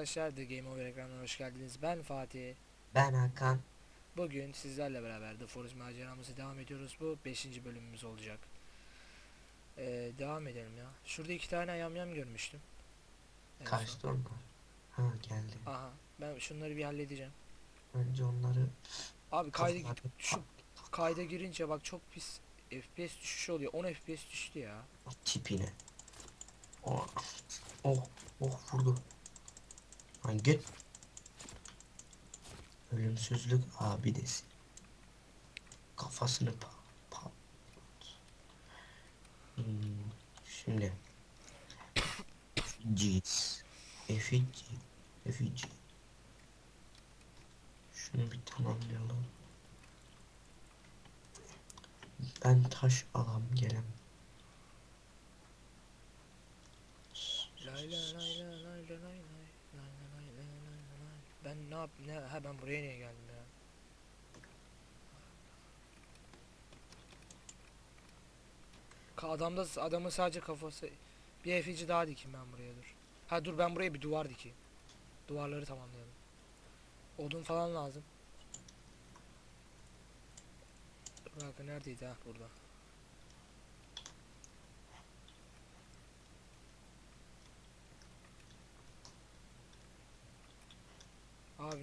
arkadaşlar The Game Over ekranına hoş geldiniz. Ben Fatih. Ben Hakan. Bugün sizlerle beraber The Forest maceramızı devam ediyoruz. Bu 5. bölümümüz olacak. Ee, devam edelim ya. Şurada iki tane yamyam görmüştüm. En son. Kaçtı onlar. Ha geldi. Aha. Ben şunları bir halledeceğim. Önce onları Abi kayda, şu kayda girince bak çok pis FPS düşüşü oluyor. 10 FPS düştü ya. tipine. Oh. Oh. Oh vurdu. Lan git. Ölümsüzlük abidesi. Kafasını pa pa. Hmm, şimdi. Efficiencies. Effici. Effici. Şunu bir tamamlayalım. Ben taş alam gelem. Ne ha ben buraya niye geldim ya? Adamda adamın sadece kafası bir efici daha dikeyim ben buraya dur. Ha dur ben buraya bir duvar dikeyim. Duvarları tamamlayalım. Odun falan lazım. Dur bakın neredeydi ha burada.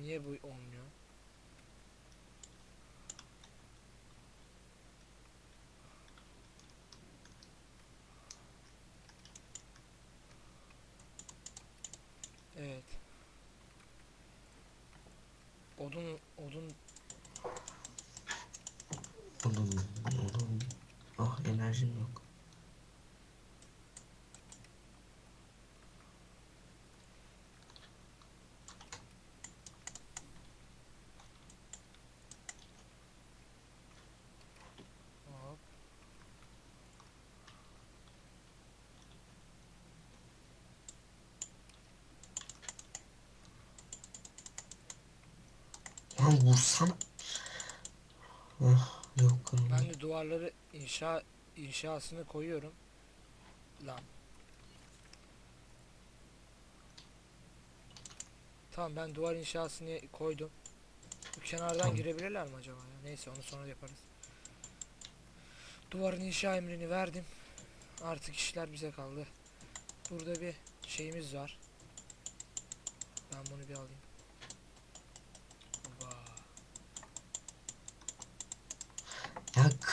Niye bu olmuyor? Evet. Odun odun Oğlum, oğlum. Ah enerjim yok. hop. Lan vursana. Ah yok. Ben de duvarları inşa inşasını koyuyorum. Lan. Tamam ben duvar inşasını koydum. Bu kenardan Tamam. girebilirler mi acaba ya? Neyse onu sonra yaparız. Duvarın inşa emrini verdim. Artık işler bize kaldı. Burada bir şeyimiz var. Ben bunu bir alayım.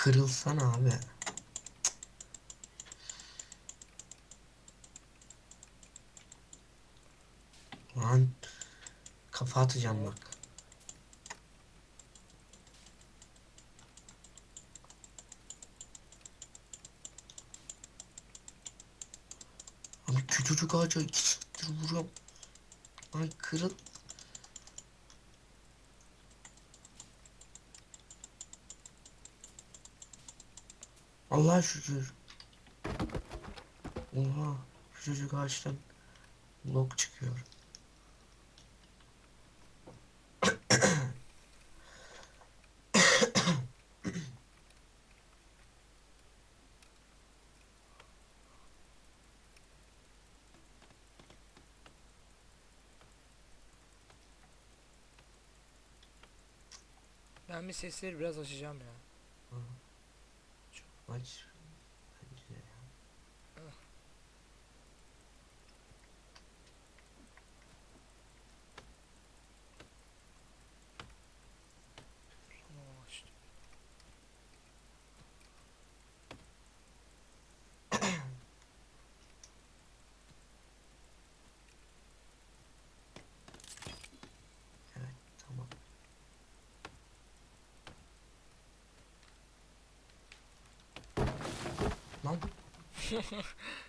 Ya kırılsana abi. Lan kafa atacağım bak. Abi küçücük ağaca iki vuruyorum. Lan kırıl. Allah'a şükür. Oha. Küçücük ağaçtan lok çıkıyor. Ben bir sesleri biraz açacağım ya. 完全。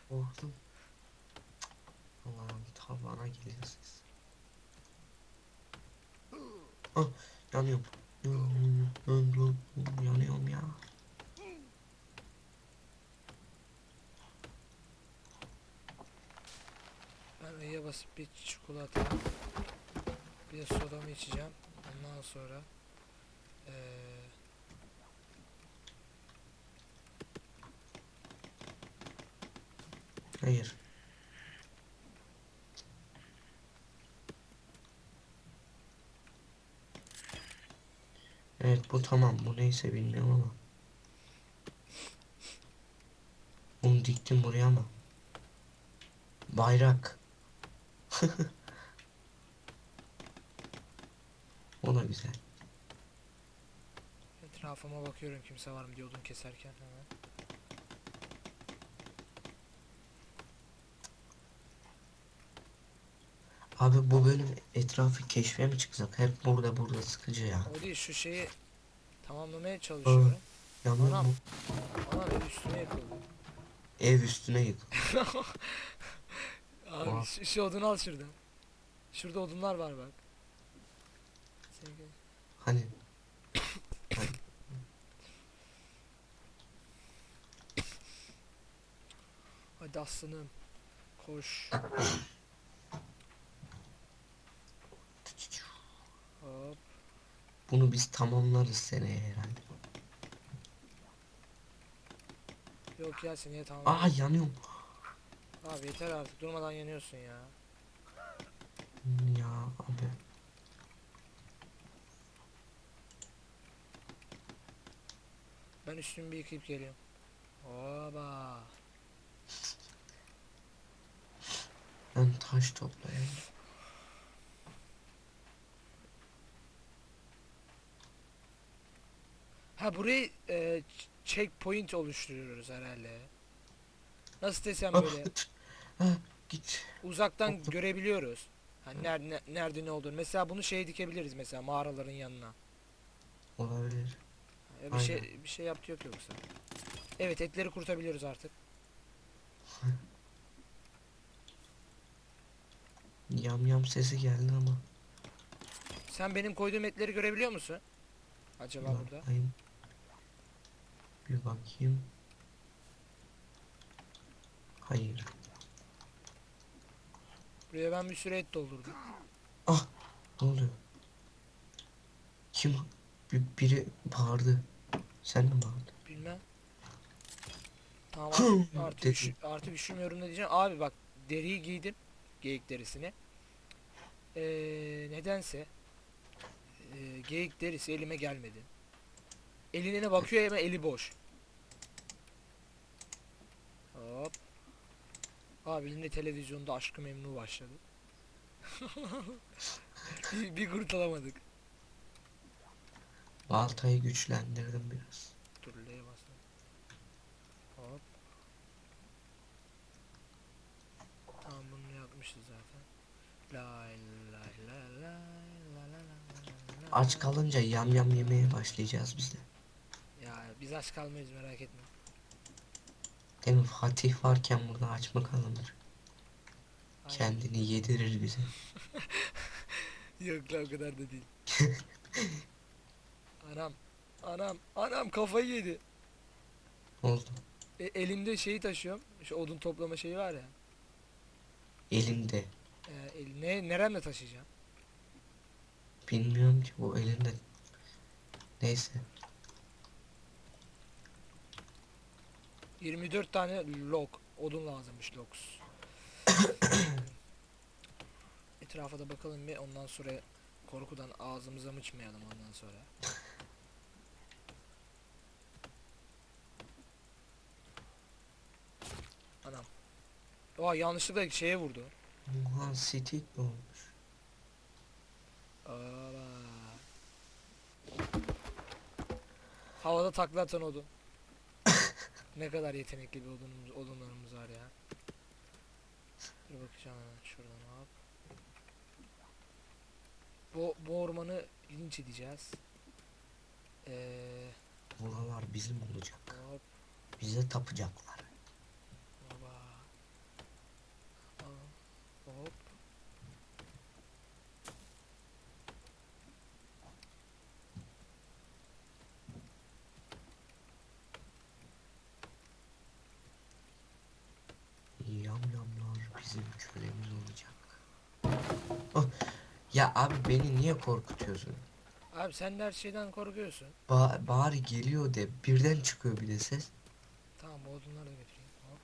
Korktum. Allah'ım tabağına geliyorsunuz. Ah yanıyorum. Yanıyorum, yanıyorum, ya. Ben I'ye basıp bir çikolata bir sodamı içeceğim. Ondan sonra eee Hayır. Evet bu tamam. Bu neyse bilmiyorum ama. Bunu diktim buraya ama. Bayrak. o da güzel. Etrafıma bakıyorum kimse var mı diyordun keserken hemen. Abi bu bölüm etrafı keşfe mi çıksak? Hep burada burada sıkıcı ya. O değil şu şeyi tamamlamaya çalışıyorum. Yalnız Anam. bu Ama ev üstüme yıkıldı. ev üstüne yık. Abi Oha. şu, şu odunu al şuradan. Şurada odunlar var bak. Sevgili- Hani Hadi aslanım. Koş. Hop. Bunu biz tamamlarız seneye herhalde. Yok ya seneye tamam. Aa yanıyorum. Abi yeter artık durmadan yanıyorsun ya. Ya abi. Ben üstümü bir yıkayıp geliyorum. Oba. Ben taş toplayayım. Ha burayı e, ch- checkpoint oluşturuyoruz herhalde. Nasıl desem Ah, böyle git. uzaktan Koptu. görebiliyoruz. Hani nerede nerede ne olduğunu. Mesela bunu şey dikebiliriz mesela mağaraların yanına. Olabilir. Ya bir Aynen. şey bir şey yaptı yok yoksa. Evet etleri kurtabiliyoruz artık. Yam yam sesi geldi ama. Sen benim koyduğum etleri görebiliyor musun? Acaba Bir burada. bakayım. Bir bakayım. Hayır. Buraya ben bir sürü et doldurdum. Ne oluyor? Kim? Bir, biri bağırdı. Sen mi bağırdın? Bilmem. Tamam artık, artık, üşü, artık üşümüyorum ne diyeceğim. Abi bak deriyi giydim. Geyik derisini. Ee, nedense ee, geyik derisi elime gelmedi. Eline bakıyor hemen eli boş. Hop. Abi yine televizyonda aşkı memnu başladı. bir, bir kurtulamadık. Baltayı güçlendirdim biraz. Dur L'ye basın. Hop. Tamam bunu yapmışız zaten. La la la la la la la Aç kalınca yam yam yemeye başlayacağız biz de. Biz aç kalmayız merak etme. Değil mi? Fatih varken burada aç mı kalınır? Aynen. Kendini yedirir bize. Yok lan o kadar da değil. anam. Anam. Anam kafayı yedi. Oldu? E, elimde şeyi taşıyorum. Şu odun toplama şeyi var ya. Elinde. E, el, ne, neremle taşıyacağım? Bilmiyorum ki bu elinde. Neyse. 24 tane log odun lazımmış logs. Etrafa da bakalım bir ondan sonra korkudan ağzımıza mıçmayalım ondan sonra. Anam. Oha yanlışlıkla şeye vurdu. Ulan stik mi olmuş? Aba. Havada takla atan odun. Ne kadar yetenekli bir odunumuz, odunlarımız var ya. Dur bakacağım hemen şuradan hop. Bu, bu ormanı linç edeceğiz. Eee Buralar bizim olacak. hop Bize tapacaklar. baba. Aa, Hop. Yam yamlar bizim kölemiz olacak. Oh, Ya abi beni niye korkutuyorsun? Abi sen de her şeyden korkuyorsun. Ba bari geliyor de birden çıkıyor bir de ses. Tamam bu odunları da götüreyim. Hop.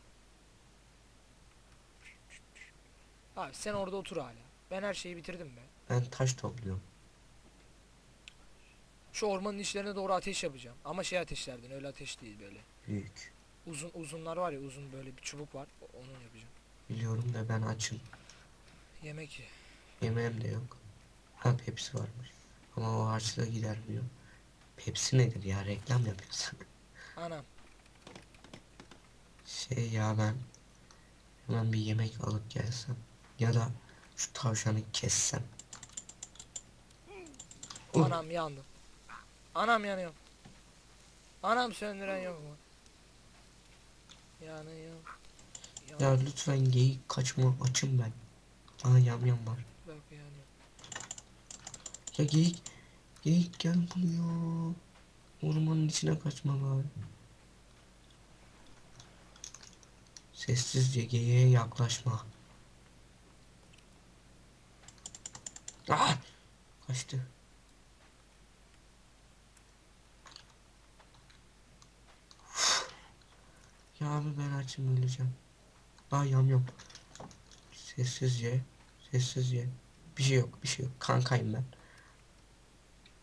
Abi sen orada otur hala. Ben her şeyi bitirdim be. Ben taş topluyorum. Şu ormanın içlerine doğru ateş yapacağım. Ama şey ateşlerden öyle ateş değil böyle. Büyük. Uzun uzunlar var ya uzun böyle bir çubuk var. o- Onu yapacağım. Biliyorum da ben açım. Yemek ye. Yemeğim de yok. Ha Pepsi varmış. Ama o harçlığa gidermiyor. Pepsi nedir ya reklam yapıyorsun. Anam. Şey ya ben hemen bir yemek alıp gelsem. Ya da şu tavşanı kessem. Uh. Anam yandım. Anam yanıyor. Anam söndüren yok mu? Yanıyor. Ya Yanıyor. lütfen geyik kaçma açım ben. Aa yam yam var. Bak yanıyor. Ya geyik. Geyik gel buraya. Ormanın içine kaçma bari. Sessizce geyiğe yaklaşma. Ah! Kaçtı. Ya abi ben açım öleceğim. Aa yam yam. Sessizce. Sessizce. Bir şey yok bir şey yok. Kankayım ben.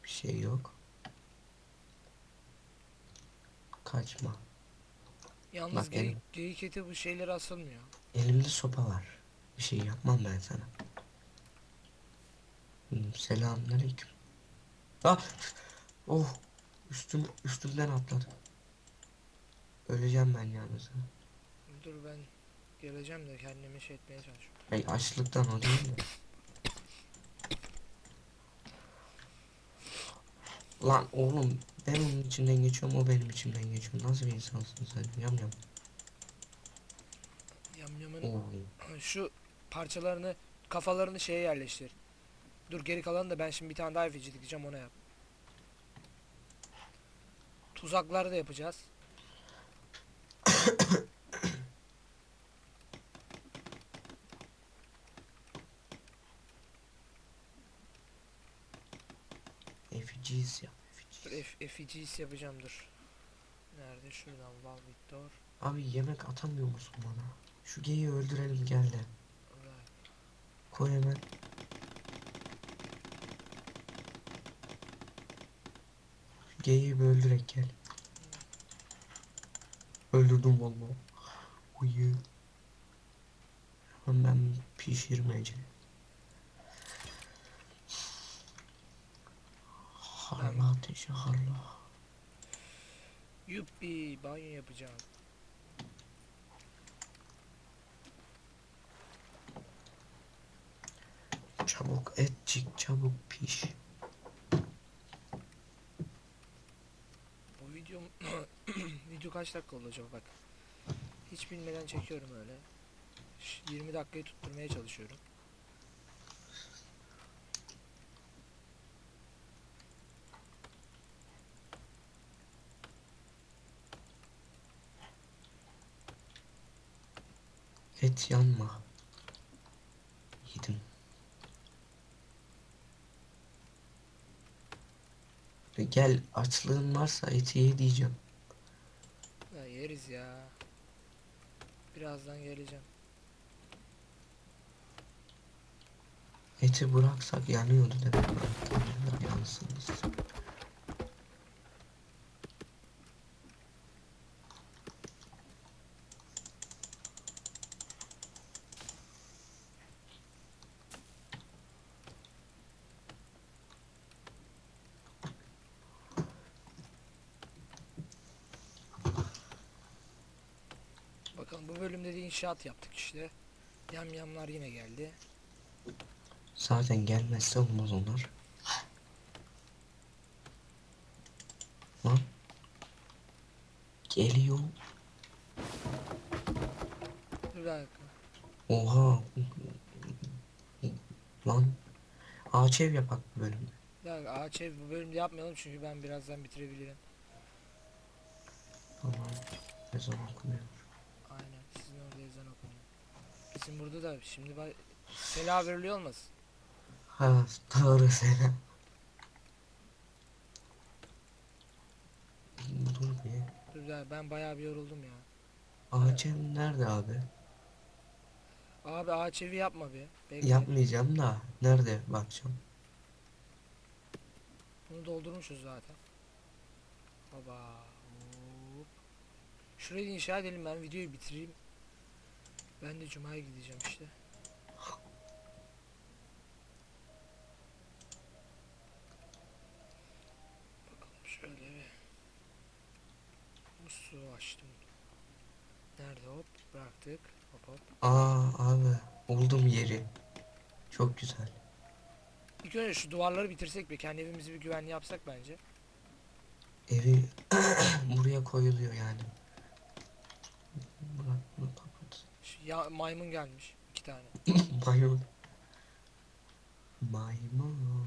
Bir şey yok. Kaçma. Yalnız Bak geyik, elim- geyik eti bu şeylere asılmıyor. Elimde sopa var. Bir şey yapmam ben sana. Hmm, Selamünaleyküm. Ah! Oh! Üstüm, üstümden atladı. Öleceğim ben yalnız. Dur ben geleceğim de kendimi şey etmeye çalışıyorum. Ay açlıktan o değil mi? Lan oğlum ben onun içinden geçiyorum o benim içimden geçiyor. Nasıl bir insansın sen? Yam yam. Yamyamın Oo. şu parçalarını kafalarını şeye yerleştir. Dur geri kalanı da ben şimdi bir tane daha efeci dikeceğim ona yap. Tuzaklar da yapacağız. Efficiyiz ya. Dur. F efficiyiz yapacağım dur. Nerede şuradan Val Victor. Abi yemek atamıyor musun bana? Şu geyiği öldürelim gel de. Right. Koy hemen. Şu geyiği bir öldürek gel. Öldürdüm vallahi. Uyu. Hemen ben pişirmece. Ateşi harla. Yuppi banyo yapacağım. Çabuk etçik çabuk piş. Bu video video kaç dakika olacak bak. Hiç bilmeden çekiyorum öyle. Ş- 20 dakikayı tutturmaya çalışıyorum. Et yanma. Yedim. Ve Gel açlığın varsa eti ye diyeceğim. Ya yeriz ya. Birazdan geleceğim. Eti bıraksak yanıyordu demek. Bıraktılar yansınız. Bakalım bu bölümde de inşaat yaptık işte. Yamyamlar yine geldi. Zaten gelmezse olmaz onlar. Lan. Geliyor. Dur bir dakika. Oha. Lan. Ağaç ev yapak bu bölümde. Bir dakika ağaç ev bu bölümde yapmayalım çünkü ben birazdan bitirebilirim. Tamam. Ne zaman okunuyor? Aynen sizin orada ezan okunuyor. Bizim burada da şimdi bay Sela veriliyor olmasın? Ha doğru selam. Dur bir. Dur dakika ben bayağı bir yoruldum ya. Ağaç ev nerede abi? Abi ağaç evi yapma bir. Bekle. Yapmayacağım da nerede bakacağım. Bunu doldurmuşuz zaten. Baba. Hop. Şurayı inşa edelim ben videoyu bitireyim. Ben de Cuma'ya gideceğim işte. Bakalım şöyle bir. Musluğu açtım. Nerede hop bıraktık. Hop hop. Aa abi buldum yeri. Çok güzel. İlk önce şu duvarları bitirsek ve kendi evimizi bir güvenli yapsak bence. Evi buraya koyuluyor yani. Bırak bunu kapat. Şu ya maymun gelmiş. iki tane. Maymun. Maymun.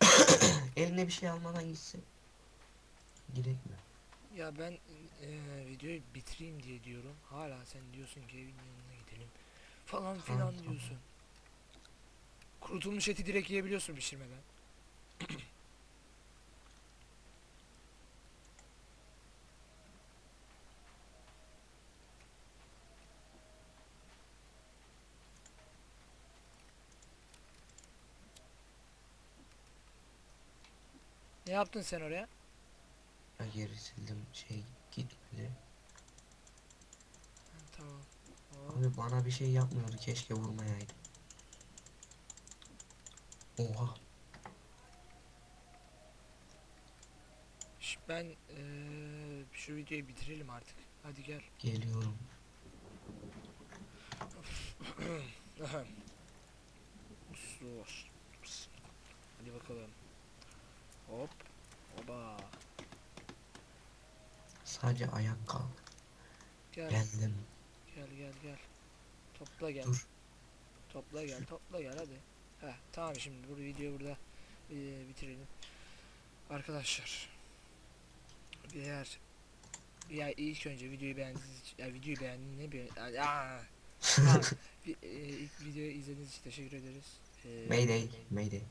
Eline bir şey almadan gitsin. Girek mi? Ya ben eee, videoyu bitireyim diye diyorum. Hala sen diyorsun ki evin yanına gidelim. Falan filan tamam. diyorsun. Kurutulmuş eti direkt yiyebiliyorsun pişirmeden. Ne yaptın sen oraya? Ya geri sildim şey gitmedi. Ha, tamam. Hop. Abi bana bir şey yapmıyordu keşke vurmayaydı. Oha. Ş- Ben eee, şu videoyu bitirelim artık. Hadi gel. Geliyorum. Var. Hadi bakalım. Hop. Oba. Sadece ayak kaldı. Gel. Geldim. Gel gel gel. Topla gel. Dur. Topla gel. Topla gel hadi. Heh, tamam şimdi bu videoyu burada eee, bitirelim. Arkadaşlar. Eğer ya ilk önce videoyu beğendiğiniz ya videoyu beğendiğiniz ne bir Aa! Bir, eee, ilk videoyu izlediğiniz için teşekkür ederiz. Eee, Mayday. Mayday.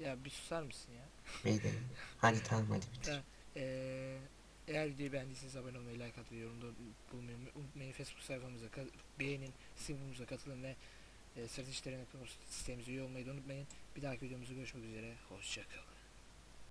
ya bir susar mısın ya? Mayday. Hadi tamam hadi bitir. Eee, eğer videoyu beğendiyseniz abone olmayı, like atmayı, yorumda bulmayı unutmayın. Facebook sayfamıza beğenin, sınıfımıza katılın ve e, stratejilere sitemize üye olmayı da unutmayın. Bir dahaki videomuzda görüşmek üzere. Hoşçakalın.